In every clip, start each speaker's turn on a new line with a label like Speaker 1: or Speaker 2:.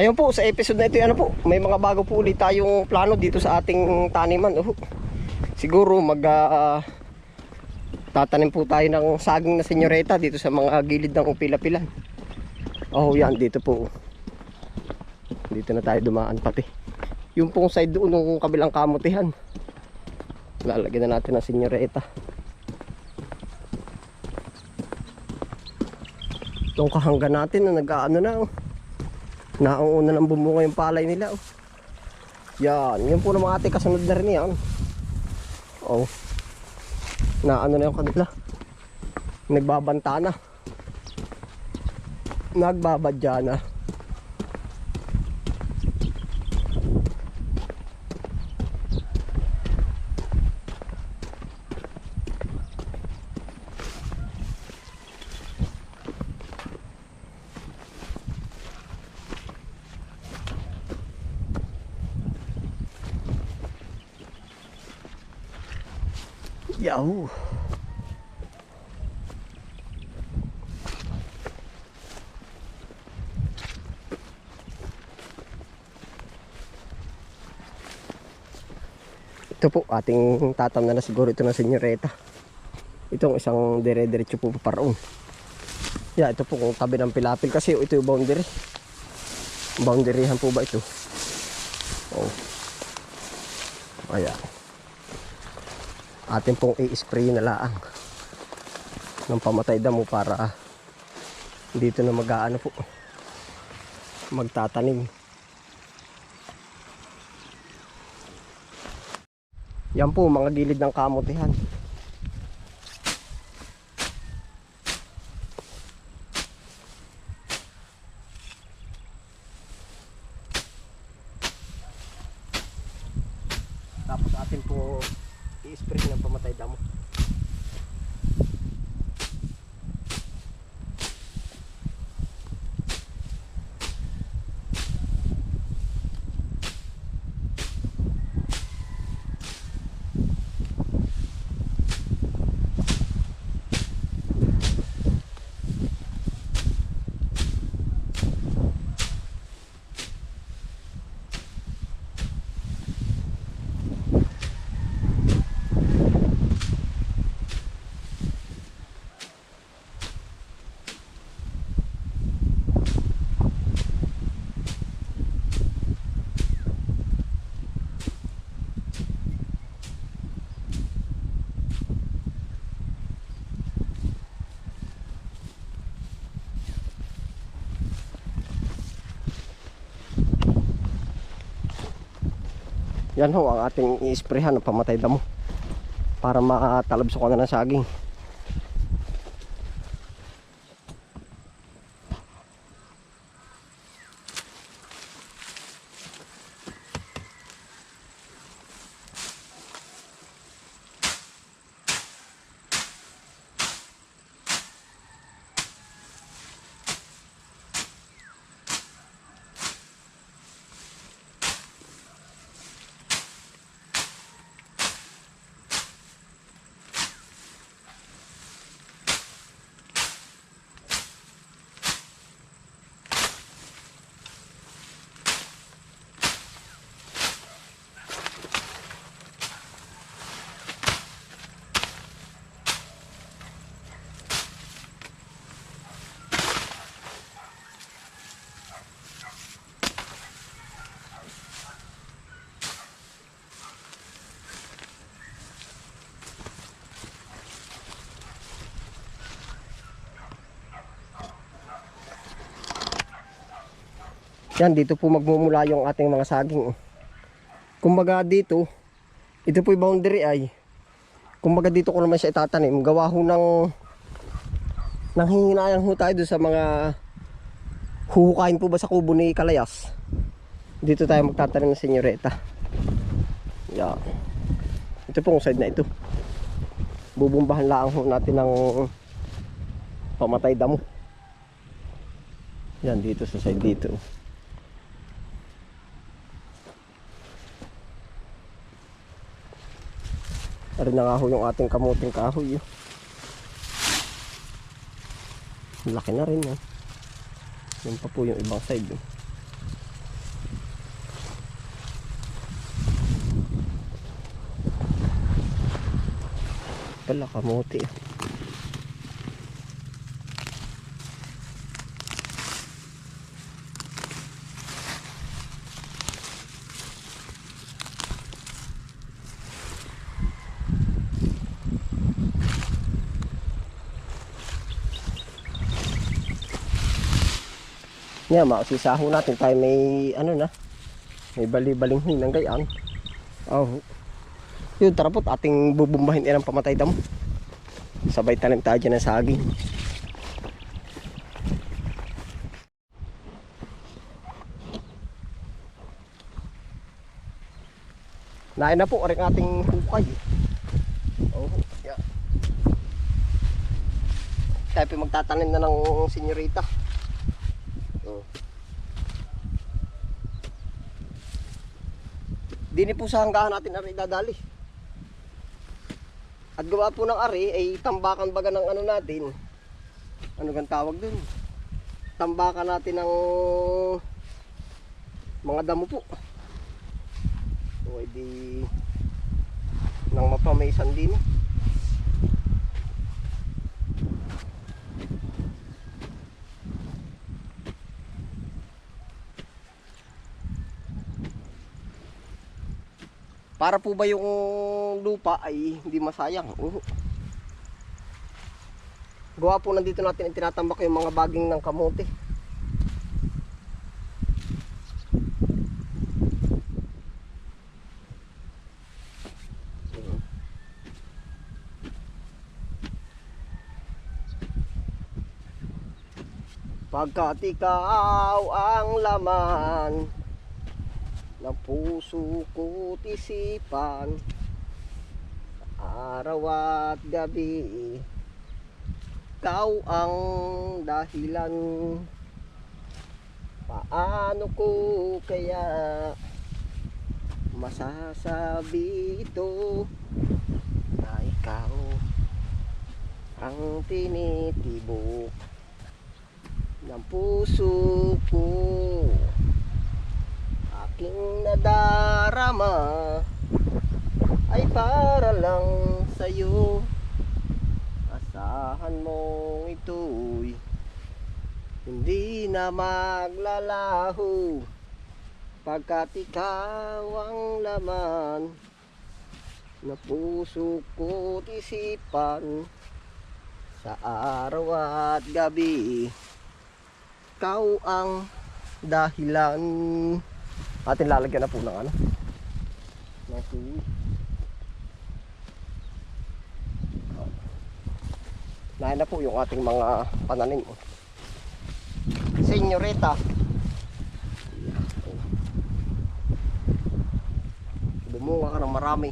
Speaker 1: Ayun po, sa episode na ito, ano po, may mga bago po ulit tayong plano dito sa ating taniman. Oh, siguro mag ah, tatanim po tayo ng saging na senyoreta dito sa mga gilid ng pila-pilan. Oh, yan dito po. Dito na tayo dumaan pati. Yung pong side doon ng kabilang kamutihan. Lalagyan na natin ng senyoreta. Itong kahangga natin na nag-ano na oh. Naunguna ng bumunga yung palay nila oh. Yan, yun po ng mga ate kasunod na rin yan. Oh. Na ano na yung kanila. Nagbabanta na. Nagbabadya na. Ito po, ating tatam na na siguro ito ng senyoreta. Itong isang dire-diretso po paparoon. Yeah, ito po kung tabi ng pilapil kasi ito yung boundary. Boundaryhan po ba ito? Oh. Ayan atin pong i-spray na laang ng pamatay damo para dito na mag-aano po magtatanim yan po mga gilid ng kamutihan tapos atin po i-spray ng pamatay damo. Yan ho ang ating i-sprayhan ng pamatay damo para matalabsokan na ng saging. Yan, dito po magmumula yung ating mga saging. Kumbaga dito, ito po yung boundary ay, kumbaga dito ko naman siya itatanim. Gawa ho ng, nang hihinayan ho tayo sa mga huhukain po ba sa kubo ni Kalayas. Dito tayo magtatanim ng senyoreta. Yan. Ito pong side na ito. Bubumbahan lang ho natin ng pamatay damo. Yan dito sa side dito. Arin na nga ho yung ating kamuting kahoy. Eh. Laki na rin. Eh. Yan pa po yung ibang side. Eh. Pala kamuti. Eh. Yan, mausisaho natin tayo may ano na, may bali-baling hinang gayaan. Oh. Yun, tara po't ating bubumbahin ilang pamatay damo. Sabay tanim tayo dyan ng saging. Nain na po rin ating hukay. Oh, yeah. Tayo magtatanim na ng senyorita. Dini po sa hanggahan natin ari dadali. At gawa po ng ari ay tambakan baga ng ano natin. Ano gan tawag dun? Tambakan natin ng mga damo po. O di nang mapamaisan din. Para po ba yung lupa ay hindi masayang? Oo. Gawa po nandito natin tinatambak yung mga baging ng kamote. Pagkat ikaw ang laman ng puso ko't isipan araw at gabi ikaw ang dahilan. Paano ko kaya masasabi ito na ikaw ang tinitibok ng puso ko aking nadarama ay para lang sa'yo. Asahan mong ito'y hindi na maglalaho pagkat ikaw ang laman na puso ko't isipan sa araw at gabi. Ikaw ang dahilan atin lalagyan na po ng ano? Ng suwi Nahin na po yung ating mga pananim. Senyorita. Bumunga ka ng marami.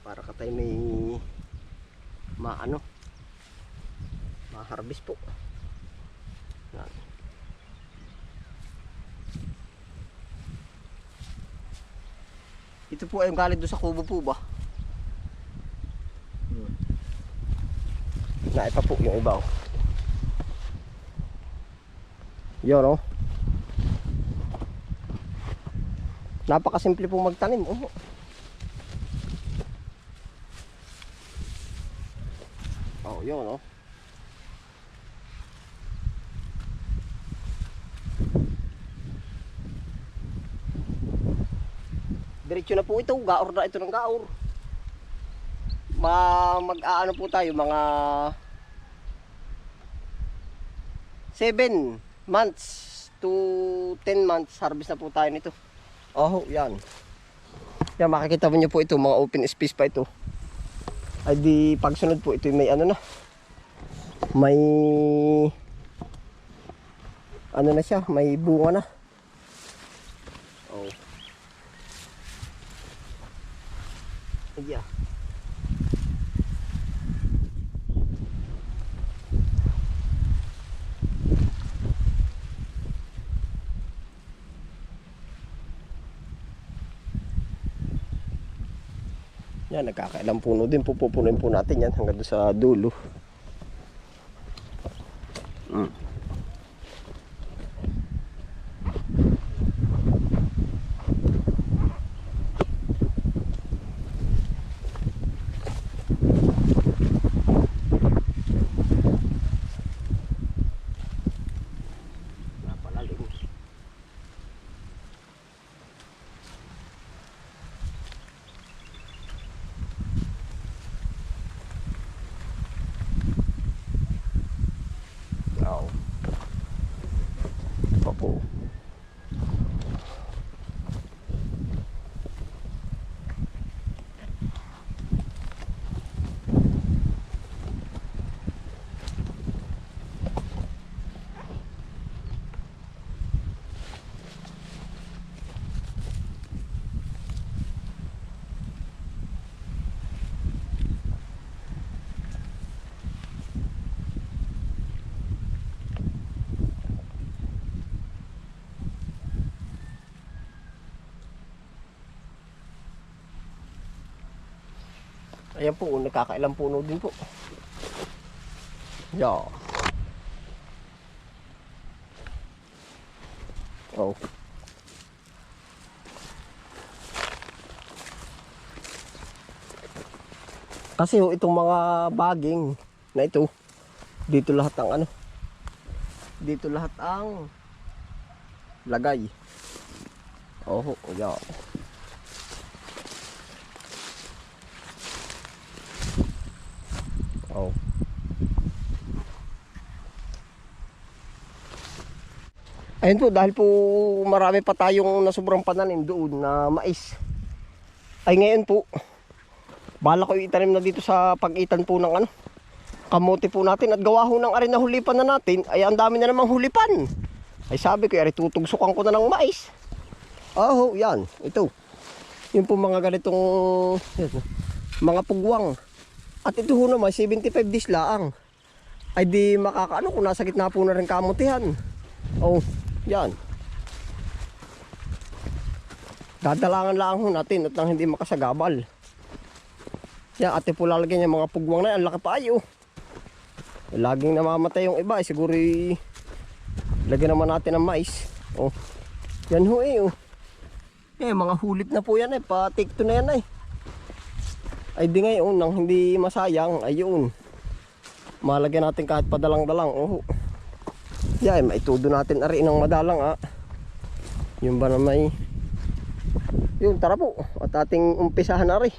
Speaker 1: Para ka tayo may maano? Ma-harvest po Yan. Ito po ay yung galing doon sa kubo po ba? Naipa po yung ibaw. Yun oh. Napakasimple po magtanim. Oh. Oh, yun oh. Diretso na po ito. Gaor na ito ng gaor. Ma mag-aano po tayo mga 7 months to 10 months harvest na po tayo nito. Oh, yan. Yan makikita mo niyo po ito mga open space pa ito. Ay di pagsunod po ito may ano na. May ano na siya, may bunga na. Oh. Yeah. Yan, nagkakailang puno din. Pupupunuin po natin yan hanggang sa dulo. Mm. Ayan po, nakakailang puno din po. Yeah. Oh. Kasi ho, itong mga baging na ito, dito lahat ang ano, dito lahat ang lagay. Oh, yeah. Oh. Ayun po, dahil po marami pa tayong nasubrang pananim doon na mais. Ay ngayon po, bala ko itanim na dito sa pagitan po ng ano, kamote po natin at gawa ho ng arin na hulipan na natin, ay ang dami na namang hulipan. Ay sabi ko, ay tutugsukan ko na ng mais. Oh, yan, ito. Yung po mga ganitong yan, mga pugwang. At ito ho naman, 75 days laang. Ay di makakaano kung nasa gitna po na rin kamutihan. Oh, yan. Dadalangan lang ho natin at nang hindi makasagabal. Yan, ate po lalagyan yung mga pugwang na yan. Laki pa ayo. Laging namamatay yung iba. Eh, siguro eh, lagyan naman natin ng mais. Oh, yan ho eh. Oh. Eh, mga hulip na po yan eh. Pa-take to na yan eh. Ay di ngayon, nang hindi masayang, ayun. Malagyan natin kahit padalang-dalang. Oh. Yan, maitudo natin ari ng madalang ah. Yung ba na may... Yun, tara po. At ating umpisahan na rin.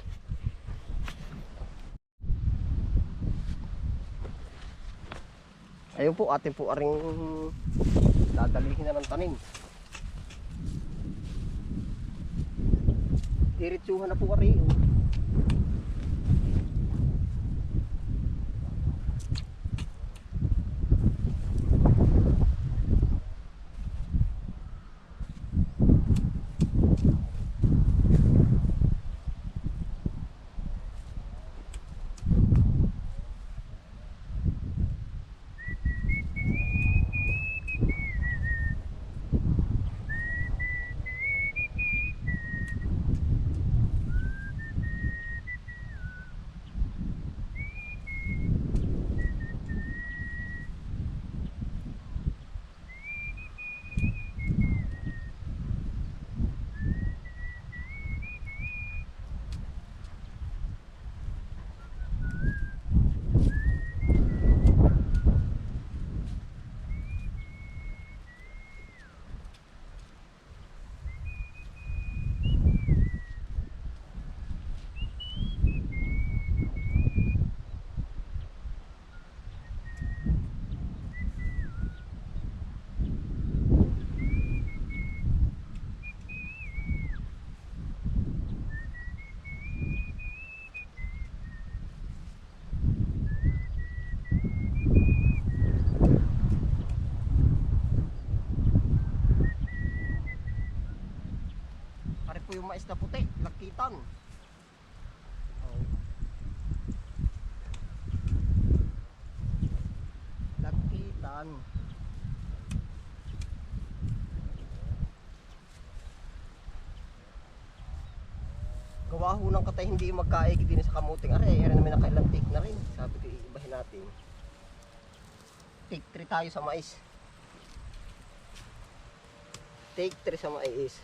Speaker 1: Ayun po, ating po aring dadalihin na ng tanim. Diretsuhan na po ari. oh. Yung mais na puti, lakitan. Oh. Lakitan. Gawa ho ng katay hindi magkaig din sa kamuting are, are namin nakailang take na rin. Sabi ko iibahin natin. Take 3 tayo sa mais. Take 3 sa mais.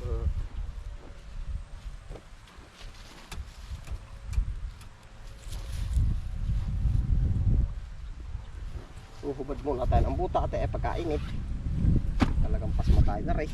Speaker 1: Uh, Uhubad muna tayo ng buta at ay pagkainit. Talagang pasma tayo na rin.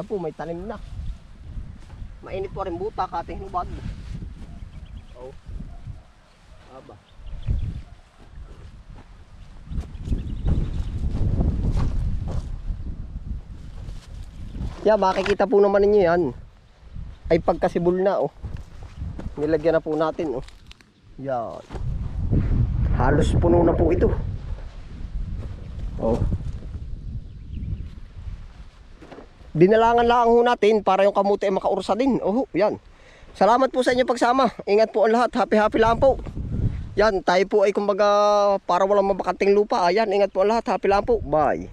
Speaker 1: Ayan po, may tanim na. Mainit po rin buta, kating hinubad. Oh. Aba. Yeah, makikita po naman ninyo yan. Ay pagkasibol na, oh. Nilagyan na po natin, oh. Yan. Halos puno na po ito. Oh. Dinalangan lang ho natin para yung kamuti ay makaursa din. Oh, yan. Salamat po sa inyo pagsama. Ingat po ang lahat. Happy happy lang po. Yan, tayo po ay kumbaga para walang mabakanting lupa. Ayan, ingat po ang lahat. Happy lang po. Bye.